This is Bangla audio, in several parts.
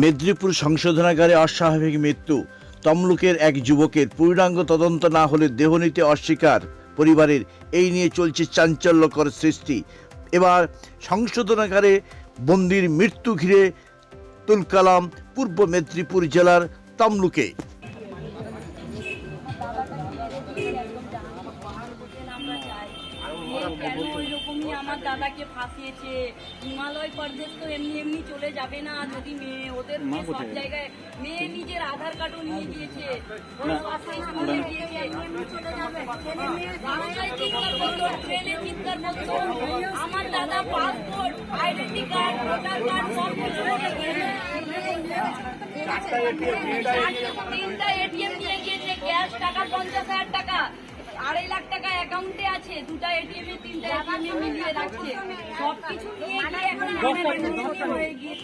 মেদিনীপুর সংশোধনাগারে অস্বাভাবিক মৃত্যু। তমলুকের এক যুবকের পূর্ণাঙ্গ তদন্ত না হলে দেহ নিতে অস্বীকার। পরিবারের এই নিয়ে চলছে চাঞ্চল্যকর সৃষ্টি। এবার সংশোধনাগারে বন্দির মৃত্যু ঘিরে তুলকালাম পূর্ব মেদিনীপুর জেলার তমলুকে। ফাঁসিয়েছে। হিমালয় প্রদেশ তো এমনি এমনি চলে যাবে না যদি মেয়ে ওদের সব জায়গায় মেয়ে নিজের আধার কার্ডও নিয়ে ট্রেনে চিৎকার করতো আমার দাদা passport identity card voter card সব কিছু তিনটা এটিএম নিয়ে গিয়েছে। ক্যাশ টাকা পঞ্চাশ হাজার টাকা। আড়াই লাখ টাকা অ্যাকাউন্টে আছে দুটা এটিএম এ তিনটা এটিএম এ মিলিয়ে রাখছে। সব কিছু নিয়ে গিয়ে এখন আমার হয়ে গিয়ে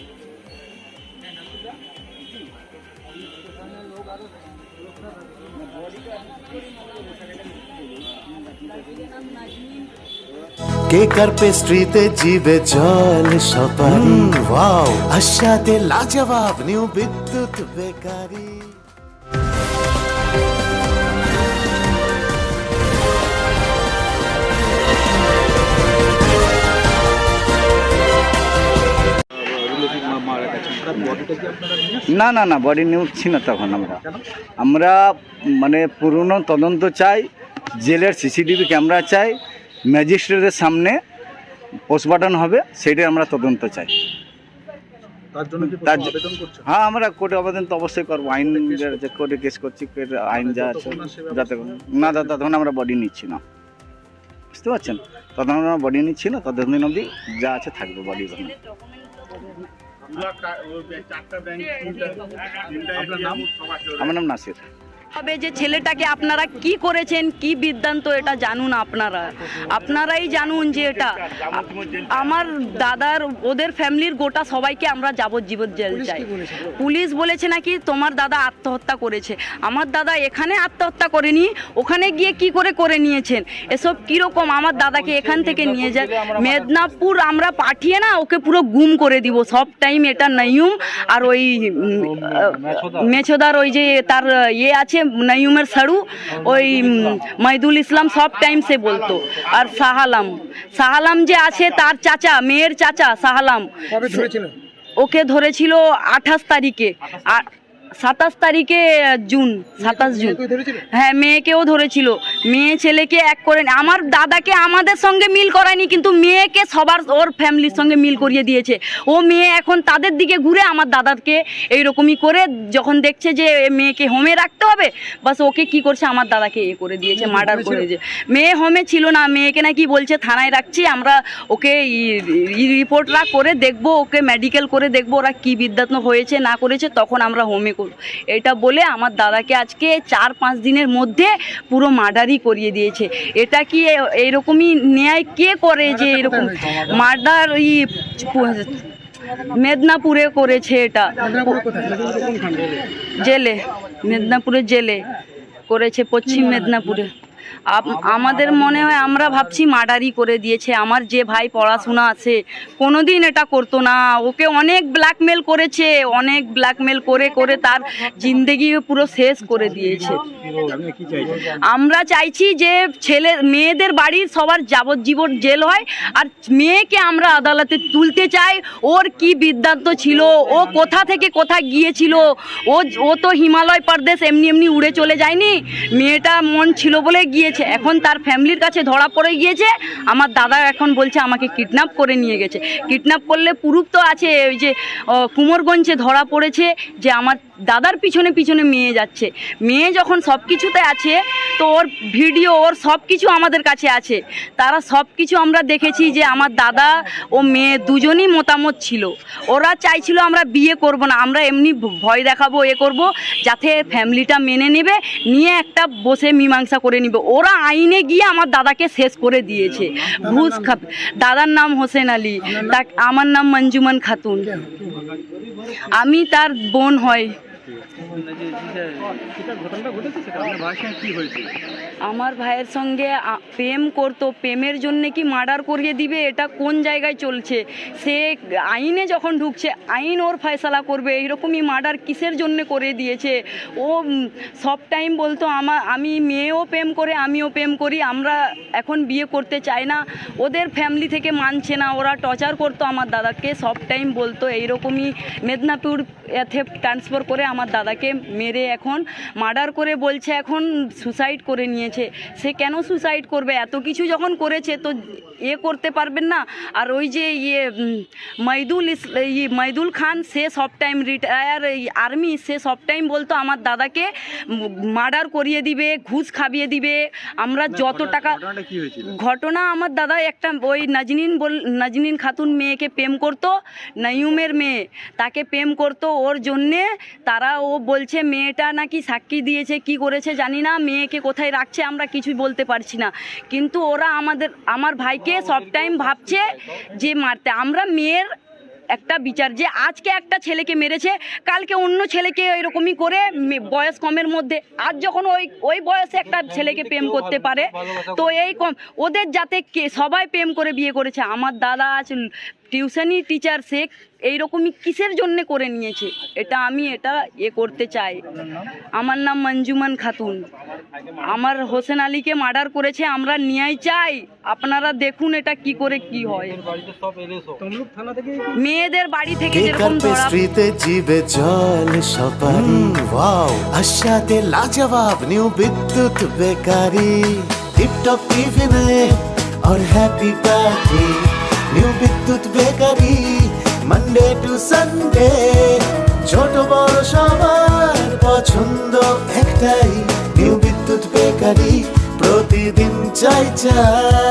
কেকার পেস্ট্রিতে জিবে জল সপারি? ওয়াও। আশাতে লাজবাব নিউ বিদ্যুৎ বেকারি। না না না বডি নিউচ্ছি না তখন আমরা। আমরা মানে পুরনো তদন্ত চাই জেলের সিসিটিভি ক্যামেরা চাই ম্যাজিস্ট্রেটের সামনে পোস্টমর্টম হবে সেটাই আমরা তদন্ত চাই। তার হ্যাঁ আমরা কোর্টে আবেদন তো অবশ্যই করব। আইন যে কোর্টে কেস করছি আইন যা আছে যাতে না। দাদা তখন আমরা বডি নিচ্ছি না। বুঝতে পারছেন? তখন আমরা বডি নিচ্ছি না ততদিন অবধি যা আছে থাকবে বডি আমার নাম নাসির। হবে যে ছেলেটাকে আপনারা কি করেছেন কি বিদ্যান্ত এটা জানুন আপনারা। আপনারাই জানুন যে এটা আমার দাদার ওদের ফ্যামিলির গোটা সবাইকে আমরা যাবজ্জীবন জেল চাই। পুলিশ বলেছে নাকি তোমার দাদা আত্মহত্যা করেছে। আমার দাদা এখানে আত্মহত্যা করেনি ওখানে গিয়ে কি করে করে নিয়েছেন? এসব কীরকম? আমার দাদাকে এখান থেকে নিয়ে যায়। মেদিনীপুর আমরা পাঠিয়ে না ওকে পুরো গুম করে দিব। সব টাইম এটা নয়ুম আর ওই মেছোদার ওই যে তার ইয়ে আছে নয়ুমের সাড়ু ওই উম, মাইদুল ইসলাম সব টাইম সে বলতো। আর সাহালাম। সাহালাম যে আছে তার চাচা মেয়ের চাচা সাহালাম। ওকে ধরেছিল আঠাশ তারিখে। আর সাতাশ তারিখে জুন সাতাশ জুন। হ্যাঁ মেয়েকেও ধরেছিল। মেয়ে ছেলেকে এক করে আমার দাদাকে আমাদের সঙ্গে মিল করায়নি কিন্তু মেয়েকে সবার ওর ফ্যামিলির সঙ্গে মিল করিয়ে দিয়েছে। ও মেয়ে এখন তাদের দিকে ঘুরে আমার দাদাকে এইরকমই করে যখন দেখছে যে মেয়েকে হোমে রাখতে হবে বাস ওকে কি করছে? আমার দাদাকে এ করে দিয়েছে মার্ডার করে দিয়েছে মেয়ে হোমে ছিল না মেয়েকে নাকি বলছে থানায় রাখছি আমরা ওকে রিপোর্টরা করে দেখব ওকে মেডিকেল করে দেখব ওরা কি বিদ্যাত্ন হয়েছে না করেছে তখন আমরা হোমে করব। এটা বলে আমার দাদাকে আজকে চার পাঁচ দিনের মধ্যে পুরো মার্ডারই করিয়ে দিয়েছে। এটা কি এরকমই ন্যায় কে করে যে এরকম মার্ডার ই মেদিনীপুরে করেছে এটা। জেলে মেদিনীপুরের জেলে করেছে পশ্চিম মেদিনীপুরে। আপ- আমাদের মনে হয় আমরা ভাবছি মার্ডারই করে দিয়েছে। আমার যে ভাই পড়াশোনা আছে কোনোদিন এটা করতো না। ওকে অনেক ব্ল্যাকমেল করেছে অনেক ব্ল্যাকমেল করে করে তার জিন্দেগি পুরো শেষ করে দিয়েছে। আমরা চাইছি যে ছেলে মেয়েদের বাড়ির সবার যাবজ্জীবন জেল হয় আর মেয়েকে আমরা আদালতে তুলতে চাই। ওর কি বিদ্যান্ত ছিল ও কোথা থেকে কোথা গিয়েছিল ও ও তো হিমালয় প্রদেশ এমনি এমনি উড়ে চলে যায়নি। মেয়েটা মন ছিল বলে গিয়েছে। এখন তার ফ্যামিলির কাছে ধরা পড়ে গিয়েছে। আমার দাদা এখন বলছে আমাকে কিডন্যাপ করে নিয়ে গেছে। কিডন্যাপ করলে প্রুফ তো আছে, ওই যে কুমোরগঞ্জে ধরা পড়েছে যে আমার দাদার পিছনে পিছনে মেয়ে যাচ্ছে। মেয়ে যখন সব কিছুতে আছে, তো ওর ভিডিও, ওর সব কিছু আমাদের কাছে আছে। তারা সব কিছু আমরা দেখেছি যে আমার দাদা ও মেয়ে দুজনই মতামত ছিল। ওরা চাইছিল আমরা বিয়ে করব না, আমরা এমনি ভয় দেখাবো, এ করব, যাতে ফ্যামিলিটা মেনে নেবে, নিয়ে একটা বসে মীমাংসা করে নিবে। ওরা আইনে গিয়ে আমার দাদাকে শেষ করে দিয়েছে। ঘুষ খাত দাদার নাম হোসেন আলী তা আমার নাম মঞ্জুমান খাতুন। আমি তার বোন হয়। আমার ভাইয়ের সঙ্গে প্রেম করতো, প্রেমের জন্য কি মার্ডার করিয়ে দিবে, এটা কোন জায়গায় চলছে? সে আইনে যখন ঢুকছে, আইন ওর ফয়সালা করবে, এইরকমই মার্ডার কিসের জন্য করে দিয়েছে? ও সব টাইম বলতো আমার আমি মেয়েও প্রেম করে, আমিও প্রেম করি, আমরা এখন বিয়ে করতে চাই না। ওদের ফ্যামিলি থেকে মানছে না, ওরা টর্চার করতো আমার দাদাকে, সব টাইম বলতো, এইরকমই মেদিনীপুর এতে ট্রান্সফার করে আমার দাদাকে মেরে এখন মার্ডার করে বলছে এখন সুসাইড করে নিয়েছে। সে কেন সুসাইড করবে? এত কিছু যখন করেছে তো এ করতে পারবেন না। আর ওই যে ইয়ে মাইদুল ইস- মইদুল খান সে সব টাইম রিটায়ার আর্মি সে সব টাইম বলতো আমার দাদাকে মার্ডার করিয়ে দিবে ঘুষ খাবিয়ে দিবে। আমরা যত টাকা ঘটনা আমার দাদা একটা ওই নাজনিন বল নাজনিন খাতুন মেয়েকে প্রেম করতো নাইয়ুমের মেয়ে। তাকে প্রেম করতো ওর জন্যে তারা ও বলছে, মেয়েটা নাকি সাক্ষী দিয়েছে, কি করেছে জানি না, মেয়েকে কোথায় রাখছে আমরা কিছুই বলতে পারছি না। কিন্তু ওরা আমাদের, আমার ভাইকে সব টাইম ভাবছে যে মারতে। আমরা মেয়ের একটা বিচার যে আজকে একটা ছেলেকে মেরেছে, কালকে অন্য ছেলেকে এরকমই করে বয়স কমের মধ্যে। আজ যখন ওই ওই বয়সে একটা ছেলেকে প্রেম করতে পারে, তো এই কম, ওদের যাতে কে, সবাই প্রেম করে বিয়ে করেছে। আমার দাদা আজ টিউশনি টিচার সে এইরকমই কিসের জন্যে করে নিয়েছে? এটা আমি এটা এ করতে চাই। আমার নাম মঞ্জুমান খাতুন। আমার হোসেন আলীকে মার্ডার করেছে আমরা ন্যায় চাই আপনারা দেখুন এটা কি করে কি হয় তমলুক থানা থেকে মেয়েদের বাড়ি থেকে কেক আর যেরকম ধরা পেস্ট্রিতে জিবে জল সপারি ওয়াও আশাতে লাজবাব নিউ বিদ্যুৎ বেকারি টিপটপ টিফিনে और happy party new Bidyut bakery Monday to Sunday bakery প্রতিদিন চাই চাই।